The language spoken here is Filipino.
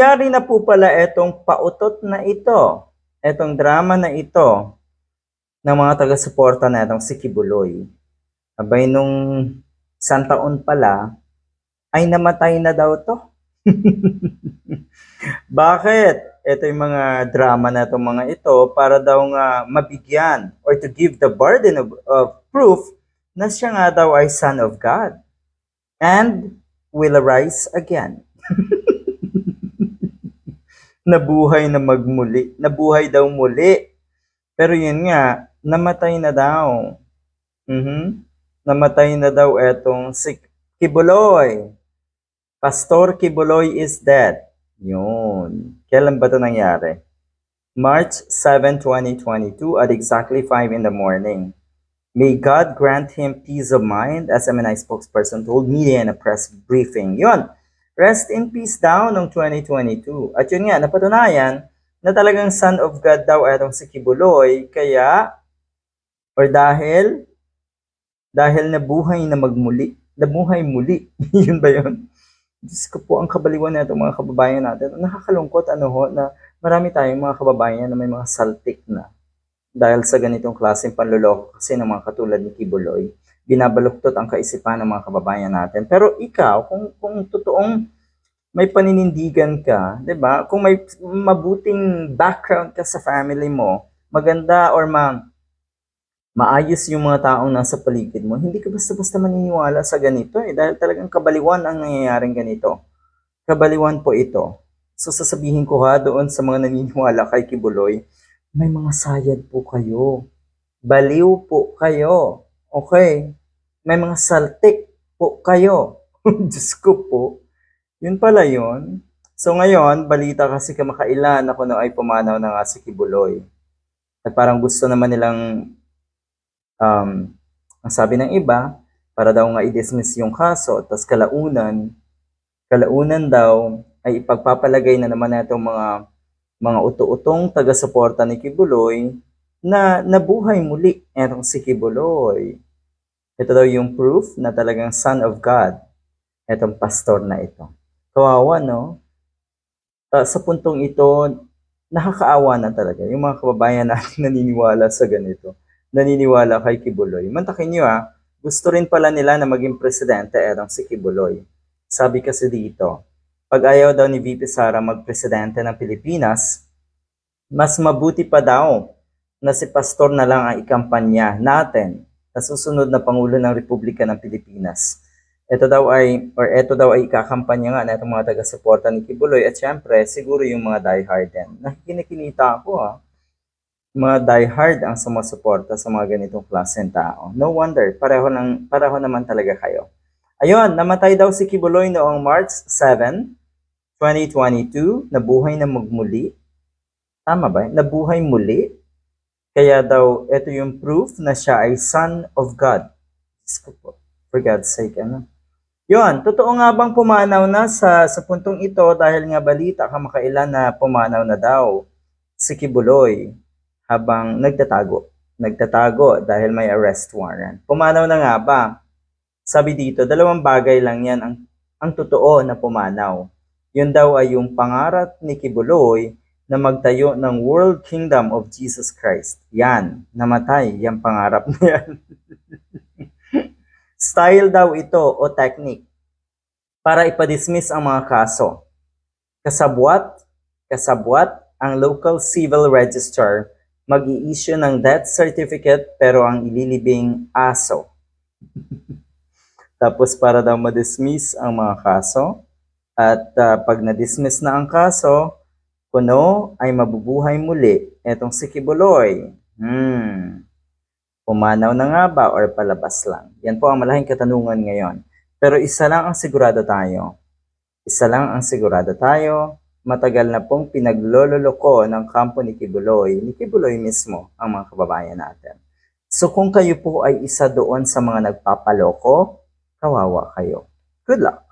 nangyari na po pala itong pautot na ito, itong drama na ito ng mga taga-suporta na itong si Kibuloy. Abay nung isang taon pala, ay namatay na daw to. Bakit? Ito yung mga drama na itong mga ito para daw nga mabigyan or to give the burden of, of proof na siya nga daw ay son of God and will arise again. Nabuhay na magmuli. Nabuhay daw muli. Pero yun nga, namatay na daw. Mhm. Namatay na daw etong si Kibuloy. Pastor Kibuloy is dead. Yun. Kailan ba ito nangyari? March 7, 2022 at exactly 5 in the morning. May God grant him peace of mind, as MNI spokesperson told media in a press briefing. Yun. Rest in peace daw noong 2022. At yun nga, napatunayan na talagang son of God daw etong si Kibuloy. Kaya, or dahil, dahil nabuhay na magmuli, nabuhay muli. yun ba yun? Diyos ko po, ang kabaliwan na itong mga kababayan natin. Nakakalungkot ano ho, na marami tayong mga kababayan na may mga saltik na. Dahil sa ganitong klaseng panluloko kasi ng mga katulad ni Kibuloy, binabaluktot ang kaisipan ng mga kababayan natin. Pero ikaw, kung, kung totoong may paninindigan ka, 'di ba? Kung may mabuting background ka sa family mo, maganda or ma maayos yung mga taong nasa paligid mo, hindi ka basta-basta maniniwala sa ganito eh, dahil talagang kabaliwan ang nangyayaring ganito. Kabaliwan po ito. So sasabihin ko ha doon sa mga naniniwala kay Kibuloy, may mga sayad po kayo. Baliw po kayo. Okay? May mga saltik po kayo. Diyos ko po. Yun pala yun. So ngayon, balita kasi kamakailan ako na ay pumanaw na nga si Kibuloy. At parang gusto naman nilang, um, ang sabi ng iba, para daw nga i-dismiss yung kaso, tapos kalaunan, kalaunan daw ay ipagpapalagay na naman na itong mga mga uto-utong taga-suporta ni Kibuloy na nabuhay muli etong si Kibuloy. Ito daw yung proof na talagang son of God, etong pastor na ito. Kawawa, no? Ah, sa puntong ito, nakakaawa na talaga yung mga kababayan natin naniniwala sa ganito. Naniniwala kay Kibuloy. Mantakin nyo ah, gusto rin pala nila na maging presidente etong si Kibuloy. Sabi kasi dito, pag ayaw daw ni VP Sara magpresidente ng Pilipinas, mas mabuti pa daw na si pastor na lang ang ikampanya natin na susunod na Pangulo ng Republika ng Pilipinas. Ito daw ay, or ito daw ay ikakampanya nga na itong mga taga-suporta ni Kibuloy at syempre, siguro yung mga diehard din. Nakikinikinita ako ha. Mga diehard ang sumusuporta sa mga ganitong klaseng tao. No wonder, pareho, lang, pareho naman talaga kayo. Ayun, namatay daw si Kibuloy noong March 7, 2022, nabuhay na magmuli. Tama ba? Nabuhay muli. Kaya daw, ito yung proof na siya ay son of God. For God's sake, ano? Yun, totoo nga bang pumanaw na sa, sa puntong ito dahil nga balita kamakailan na pumanaw na daw si Kibuloy habang nagtatago. Nagtatago dahil may arrest warrant. Pumanaw na nga ba? Sabi dito, dalawang bagay lang yan ang, ang totoo na pumanaw. Yun daw ay yung pangarap ni Kibuloy na magtayo ng World Kingdom of Jesus Christ. Yan, namatay, yung pangarap na yan. Style daw ito o technique para ipadismiss ang mga kaso. Kasabwat, kasabwat ang local civil register mag issue ng death certificate pero ang ililibing aso. Tapos para daw ma-dismiss ang mga kaso, at ah, pag na-dismiss na ang kaso, kuno ay mabubuhay muli etong si Kibuloy. Hmm. Pumanaw na nga ba or palabas lang? Yan po ang malaking katanungan ngayon. Pero isa lang ang sigurado tayo. Isa lang ang sigurado tayo. Matagal na pong pinaglololoko ng kampo ni Kibuloy, ni Kibuloy mismo, ang mga kababayan natin. So kung kayo po ay isa doon sa mga nagpapaloko, kawawa kayo. Good luck!